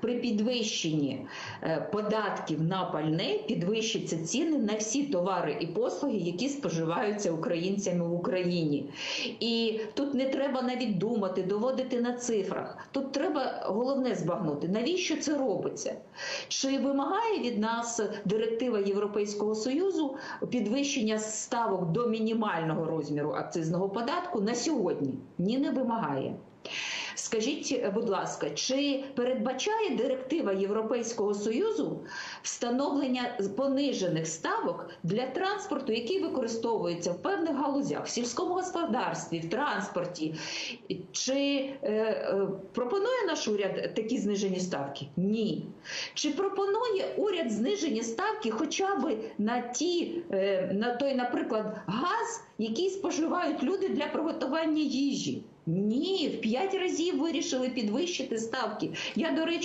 при підвищенні е, податків на пальне підвищаться ціни на всі товари і послуги, які споживаються українцями в Україні. І тут не треба навіть думати, доводити на цифрах. Тут треба головне збагнути, навіщо це робиться? Чи вимагає від нас директива Європейського Союзу підвищення ставок до мінімального розміру акцизного податку на сьогодні? Ні, не вимагає. Скажіть, будь ласка, чи передбачає директива Європейського Союзу встановлення понижених ставок для транспорту, який використовується в певних галузях в сільському господарстві, в транспорті? Чи е, е, пропонує наш уряд такі знижені ставки? Ні. Чи пропонує уряд знижені ставки хоча б на ті, е, на той, наприклад, газ, який споживають люди для приготування їжі? Ні, в п'ять разів вирішили підвищити ставки. Я, до речі,